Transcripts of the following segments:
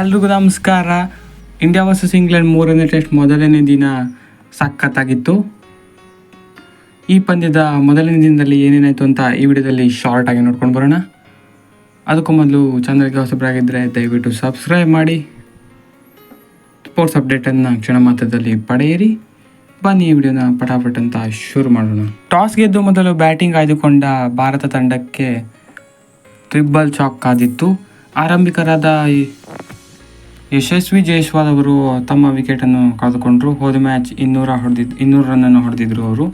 ಎಲ್ರಿಗೂ ನಮಸ್ಕಾರ. India versus England ಮೂರನೇ ಟೆಸ್ಟ್ ಮೊದಲನೇ ದಿನ ಸಖತ್ತಾಗಿತ್ತು. ಈ ಪಂದ್ಯದ ಮೊದಲನೇ ದಿನದಲ್ಲಿ ಏನೇನಾಯಿತು ಅಂತ ಈ ವಿಡಿಯೋದಲ್ಲಿ ಶಾರ್ಟ್ ಆಗಿ ನೋಡ್ಕೊಂಡು ಬರೋಣ. ಅದಕ್ಕೂ ಮೊದಲು ಚಾನಲ್ಗೆ ಹೊಸಬ್ರಾಗಿದ್ದರೆ ದಯವಿಟ್ಟು ಸಬ್ಸ್ಕ್ರೈಬ್ ಮಾಡಿ. ಸ್ಪೋರ್ಟ್ಸ್ ಅಪ್ಡೇಟನ್ನು ಕ್ಷಣ ಮಾತ್ರದಲ್ಲಿ ಪಡೆಯಿರಿ. ಬನ್ನಿ ಈ ವಿಡಿಯೋನ ಪಟಾಪಟ್ ಅಂತ ಶುರು ಮಾಡೋಣ. ಟಾಸ್ ಗೆದ್ದು ಮೊದಲು ಬ್ಯಾಟಿಂಗ್ ಆಯ್ದುಕೊಂಡ ಭಾರತ ತಂಡಕ್ಕೆ ಟ್ರಿಬಲ್ ಚಾಕ್ ಕಾದಿತ್ತು ಆರಂಭಿಕರಾದ ಯಶಸ್ವಿ ಜೈಸ್ವಾಲ್ ಅವರು ತಮ್ಮ ವಿಕೆಟನ್ನು ಕಳೆದುಕೊಂಡರು ಹೋದ ಮ್ಯಾಚ್ ಇನ್ನೂರ ಹೊಡೆದಿದ್ದು ಇನ್ನೂರು ರನ್ನನ್ನು ಹೊಡೆದಿದ್ರು ಅವರು.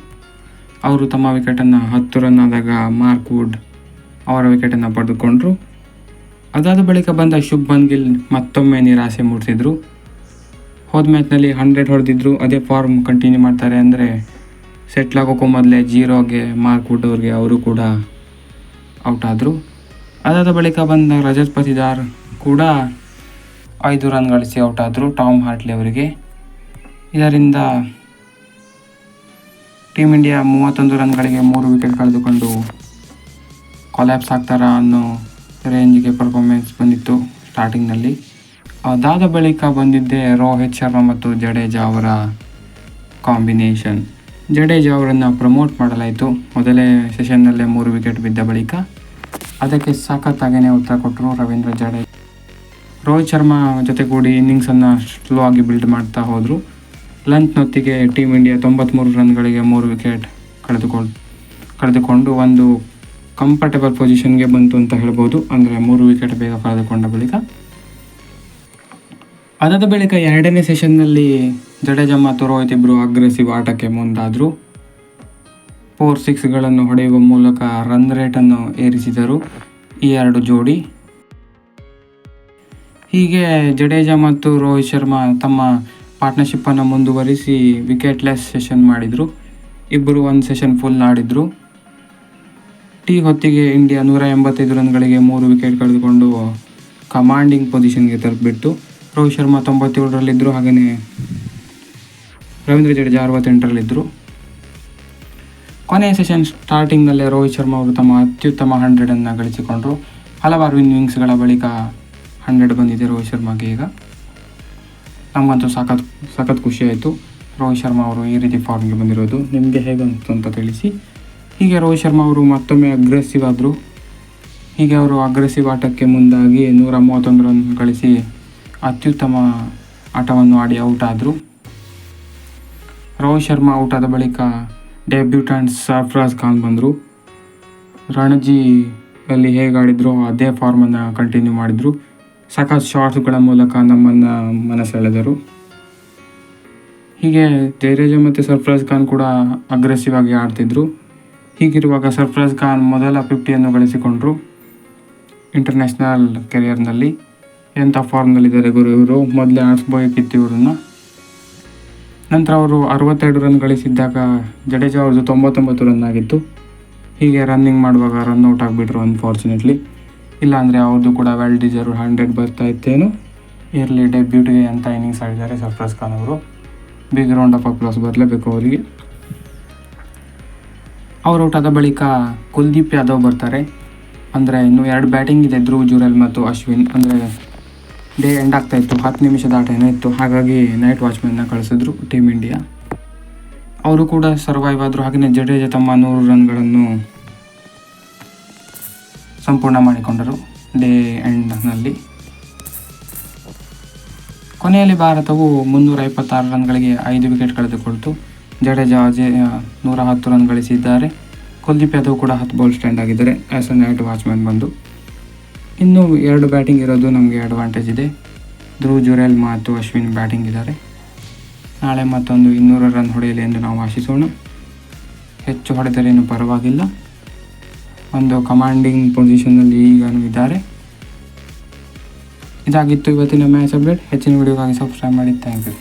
ಅವರು ತಮ್ಮ ವಿಕೆಟನ್ನು ಹತ್ತು ರನ್ ಆದಾಗ ಮಾರ್ಕ್ ವುಡ್ ಅವರ ವಿಕೆಟನ್ನು ಪಡೆದುಕೊಂಡರು. ಅದಾದ ಬಳಿಕ ಬಂದ ಶುಭ್ಮನ್ ಗಿಲ್ ಮತ್ತೊಮ್ಮೆ ನಿರಾಸೆ ಮೂಡಿಸಿದ್ರು. ಹೋದ ಮ್ಯಾಚ್ನಲ್ಲಿ ಹಂಡ್ರೆಡ್ ಹೊಡೆದಿದ್ರು. ಅದೇ ಫಾರ್ಮ್ ಕಂಟಿನ್ಯೂ ಮಾಡ್ತಾರೆ ಅಂದರೆ ಸೆಟ್ಲ್ ಆಗೋಕ್ಕೂ ಮೊದಲೇ ಜೀರೋಗೆ ಮಾರ್ಕ್ ವುಡ್ ಅವ್ರಿಗೆ ಅವರು ಕೂಡ ಔಟ್ ಆದರು. ಅದಾದ ಬಳಿಕ ಬಂದ ರಜತ್ ಪತಿದಾರ್ ಕೂಡ ಐದು ರನ್ ಗಳಿಸಿ ಔಟ್ ಆದರು ಟಾಮ್ ಹಾರ್ಟ್ಲಿ ಅವರಿಗೆ. ಇದರಿಂದ ಟೀಮ್ ಇಂಡಿಯಾ ಮೂವತ್ತೊಂದು ರನ್ಗಳಿಗೆ ಮೂರು ವಿಕೆಟ್ ಕಳೆದುಕೊಂಡು ಕೊಲ್ಯಾಪ್ಸ್ ಆಗ್ತಾರಾ ಅನ್ನೋ ರೇಂಜ್ಗೆ ಪರ್ಫಾರ್ಮೆನ್ಸ್ ಬಂದಿತ್ತು ಸ್ಟಾರ್ಟಿಂಗ್ನಲ್ಲಿ. ಅದಾದ ಬಳಿಕ ಬಂದಿದ್ದೇ ರೋಹಿತ್ ಶರ್ಮಾ ಮತ್ತು ಜಡೇಜಾ ಅವರ ಕಾಂಬಿನೇಷನ್. ಜಡೇಜಾ ಅವರನ್ನು ಪ್ರಮೋಟ್ ಮಾಡಲಾಯಿತು. ಮೊದಲೇ ಸೆಷನ್ನಲ್ಲೇ ಮೂರು ವಿಕೆಟ್ ಬಿದ್ದ ಬಳಿಕ. ಅದಕ್ಕೆ ಸಖತ್ತಾಗೇ ಉತ್ತರ ಕೊಟ್ಟರು ರವೀಂದ್ರ ಜಡೇಜಾ. ರೋಹಿತ್ ಶರ್ಮಾ ಜೊತೆಗೂಡಿ ಇನ್ನಿಂಗ್ಸನ್ನು ಸ್ಲೋ ಆಗಿ ಬಿಲ್ಡ್ ಮಾಡ್ತಾ ಹೋದರು. ಲಂಚ್ನೊತ್ತಿಗೆ ಟೀಮ್ ಇಂಡಿಯಾ ತೊಂಬತ್ತ್ಮೂರು ರನ್ಗಳಿಗೆ ಮೂರು ವಿಕೆಟ್ ಕಳೆದುಕೊಂಡು ಕಳೆದುಕೊಂಡು ಒಂದು ಕಂಫರ್ಟೇಬಲ್ ಪೊಸಿಷನ್ಗೆ ಬಂತು ಅಂತ ಹೇಳ್ಬೋದು. ಅಂದರೆ ಮೂರು ವಿಕೆಟ್ ಬೇಗ ಕಳೆದುಕೊಂಡ ಬಳಿಕ. ಅದಾದ ಬಳಿಕ ಎರಡನೇ ಸೆಷನ್ನಲ್ಲಿ ಜಡೇಜಾ ಮತ್ತು ರೋಹಿತ್ ಇಬ್ಬರು ಅಗ್ರೆಸಿವ್ ಆಟಕ್ಕೆ ಮುಂದಾದರು. ಫೋರ್ ಸಿಕ್ಸ್ಗಳನ್ನು ಹೊಡೆಯುವ ಮೂಲಕ ರನ್ ರೇಟನ್ನು ಏರಿಸಿದರು. ಈ ಎರಡು ಜೋಡಿ ಹೀಗೆ ಜಡೇಜಾ ಮತ್ತು ರೋಹಿತ್ ಶರ್ಮಾ ತಮ್ಮ ಪಾರ್ಟ್ನರ್ಶಿಪ್ಪನ್ನು ಮುಂದುವರಿಸಿ ವಿಕೆಟ್ಲೆಸ್ ಸೆಷನ್ ಮಾಡಿದರು. ಇಬ್ಬರು ಒಂದು ಸೆಷನ್ ಫುಲ್ ಆಡಿದರು. ಟೀ ಹೊತ್ತಿಗೆ ಇಂಡಿಯಾ ನೂರ ಎಂಬತ್ತೈದು ರನ್ಗಳಿಗೆ ಮೂರು ವಿಕೆಟ್ ಕಳೆದುಕೊಂಡು ಕಮಾಂಡಿಂಗ್ ಪೊಸಿಷನ್ಗೆ ತಲುಪಿಬಿಟ್ಟು, ರೋಹಿತ್ ಶರ್ಮಾ ತೊಂಬತ್ತೇಳರಲ್ಲಿದ್ದರು. ಹಾಗೆಯೇ ರವೀಂದ್ರ ಜಡೇಜಾ ಅರವತ್ತೆಂಟರಲ್ಲಿದ್ದರು. ಕೊನೆಯ ಸೆಷನ್ ಸ್ಟಾರ್ಟಿಂಗ್ನಲ್ಲೇ ರೋಹಿತ್ ಶರ್ಮಾ ಅವರು ತಮ್ಮ ಅತ್ಯುತ್ತಮ ಹಂಡ್ರೆಡನ್ನು ಗಳಿಸಿಕೊಂಡರು. ಹಲವಾರು ಇನ್ನಿಂಗ್ಸ್ಗಳ ಬಳಿಕ ಹಂಡ್ರೆಡ್ ಬಂದಿದೆ ರೋಹಿತ್ ಶರ್ಮಾಗೆ ಈಗ. ನಮಗಂತೂ ಸಖತ್ ಸಖತ್ ಖುಷಿ ಆಯಿತು. ರೋಹಿತ್ ಶರ್ಮಾ ಅವರು ಈ ರೀತಿ ಫಾರ್ಮ್ಗೆ ಬಂದಿರೋದು. ನಿಮಗೆ ಹೇಗಂತು ಅಂತ ತಿಳಿಸಿ. ಹೀಗೆ ರೋಹಿತ್ ಶರ್ಮಾ ಅವರು ಮತ್ತೊಮ್ಮೆ ಅಗ್ರೆಸಿವ್ ಆದರು. ಹೀಗೆ ಅವರು ಅಗ್ರೆಸಿವ್ ಆಟಕ್ಕೆ ಮುಂದಾಗಿ ನೂರ ಮೂವತ್ತೊಂದು ರನ್ ಗಳಿಸಿ ಅತ್ಯುತ್ತಮ ಆಟವನ್ನು ಆಡಿ ಔಟ್ ಆದರು. ರೋಹಿತ್ ಶರ್ಮಾ ಔಟ್ ಆದ ಬಳಿಕ ಡೆಬ್ಯೂಟೆಂಟ್ ಸರ್ಫ್ರಾಜ್ ಖಾನ್ ಬಂದರು. ರಣಜಿಯಲ್ಲಿ ಹೇಗೆ ಆಡಿದ್ರು ಅದೇ ಫಾರ್ಮನ್ನು ಕಂಟಿನ್ಯೂ ಮಾಡಿದರು. ಸಖತ್ ಶಾರ್ಟ್ಸ್ಗಳ ಮೂಲಕ ನಮ್ಮನ್ನು ಮನಸೆಳೆದರು. ಹೀಗೆ ಜಯರಾಜ ಮತ್ತು ಸರ್ಫರಾಜ್ ಖಾನ್ ಕೂಡ ಅಗ್ರೆಸಿವ್ ಆಗಿ ಆಡ್ತಿದ್ರು. ಹೀಗಿರುವಾಗ ಸರ್ಫರಾಜ್ ಖಾನ್ ಮೊದಲ ಫಿಫ್ಟಿಯನ್ನು ಗಳಿಸಿಕೊಂಡರು. ಇಂಟರ್ನ್ಯಾಷನಲ್ ಕೆರಿಯರ್ನಲ್ಲಿ ಎಂಥ ಫಾರ್ಮ್ನಲ್ಲಿದ್ದಾರೆ ಗುರು ಇವರು? ಮೊದಲೇ ಆಡಿಸ್ಬೋಕಿತ್ತು ಇವ್ರನ್ನ. ನಂತರ ಅವರು ಅರವತ್ತೆರಡು ರನ್ ಗಳಿಸಿದ್ದಾಗ ಜಡೇಜಾ ಅವ್ರದ್ದು ತೊಂಬತ್ತೊಂಬತ್ತು ರನ್ ಆಗಿತ್ತು. ಹೀಗೆ ರನ್ನಿಂಗ್ ಮಾಡುವಾಗ ರನ್ ಔಟ್ ಆಗಿಬಿಟ್ರು ಅನ್ಫಾರ್ಚುನೇಟ್ಲಿ ಇಲ್ಲಾಂದರೆ ಅವ್ರದ್ದು ಕೂಡ ವೆಲ್ ಡಿಸರ್ವ್ ಹಂಡ್ರೆಡ್ ಬರ್ತಾ ಇತ್ತೇನು. ಇರಲಿ ಡೆಬ್ಯೂಟಿಗೆ ಅಂತ ಇನ್ನಿಂಗ್ಸ್ ಆಡಿದ್ದಾರೆ ಸರ್ಫ್ರಾಜ್ ಖಾನ್ ಅವರು. ಬಿಗ್ ರೌಂಡ್ ಆಫ್ ಅಪ್ಲಾಸ್ ಬರಲೇಬೇಕು ಅವರಿಗೆ. ಅವ್ರು ಔಟ್ ಆದ ಬಳಿಕ ಕುಲ್ದೀಪ್ ಯಾದವ್ ಬರ್ತಾರೆ. ಅಂದರೆ ಇನ್ನು ಎರಡು ಬ್ಯಾಟಿಂಗ್ ಇದೆ, ಧ್ರುವ್, ಜುರಲ್ ಮತ್ತು ಅಶ್ವಿನ್. ಅಂದರೆ ಡೇ ಎಂಡ್ ಆಗ್ತಾ ಇತ್ತು, ಹತ್ತು ನಿಮಿಷದ ಆಟ ಏನೋ ಇತ್ತು. ಹಾಗಾಗಿ ನೈಟ್ ವಾಚ್ಮನ್ನ ಕಳಿಸಿದ್ರು ಟೀಮ್ ಇಂಡಿಯಾ ಅವರು ಕೂಡ ಸರ್ವೈವ್ ಆದರು ಹಾಗೆಯೇ ಜಡೇಜ ತಮ್ಮ ನೂರು ರನ್ಗಳನ್ನು ಸಂಪೂರ್ಣ ಮಾಡಿಕೊಂಡರು. ಡೇ ಎಂಡ್ನಲ್ಲಿ. ಕೊನೆಯಲ್ಲಿ ಭಾರತವು ಮುನ್ನೂರ ಇಪ್ಪತ್ತಾರು ರನ್ಗಳಿಗೆ ಐದು ವಿಕೆಟ್ ಕಳೆದುಕೊಳ್ತು. ಜಡೇಜಾ ಜೆ ನೂರ ಹತ್ತು ರನ್ ಗಳಿಸಿದ್ದಾರೆ. ಕುಲ್ದೀಪ್ ಯಾದವ್ ಕೂಡ ಹತ್ತು ಬಾಲ್ ಸ್ಟ್ಯಾಂಡ್ ಆಗಿದ್ದಾರೆ. ಆ್ಯಸ್ ಅ ನೈಟ್ ವಾಚ್ಮ್ಯಾನ್ ಬಂದು. ಇನ್ನು ಎರಡು ಬ್ಯಾಟಿಂಗ್ ಇರೋದು ನಮಗೆ ಅಡ್ವಾಂಟೇಜ್ ಇದೆ. ಧ್ರುವ್ ಜುರೇಲ್ ಮತ್ತು ಅಶ್ವಿನ್ ಬ್ಯಾಟಿಂಗ್ ಇದ್ದಾರೆ. ನಾಳೆ ಮತ್ತೊಂದು ಇನ್ನೂರು ರನ್ ಹೊಡೆಯಲಿ ಎಂದು ನಾವು ಆಶಿಸೋಣ. ಹೆಚ್ಚು ಹೊಡೆದರೇನು ಪರವಾಗಿಲ್ಲ. ಒಂದು ಕಮಾಂಡಿಂಗ್ ಪೊಸಿಷನ್ನಲ್ಲಿ ಈಗಲೂ ಇದ್ದಾರೆ. ಇದಾಗಿತ್ತು ಇವತ್ತಿನ ಮ್ಯಾಚ್ ಅಪ್ಡೇಟ್. ಹೆಚ್ಚಿನ ವಿಡಿಯೋಗಾಗಿ ಸಬ್ಸ್ಕ್ರೈಬ್ ಮಾಡಿ. Thank you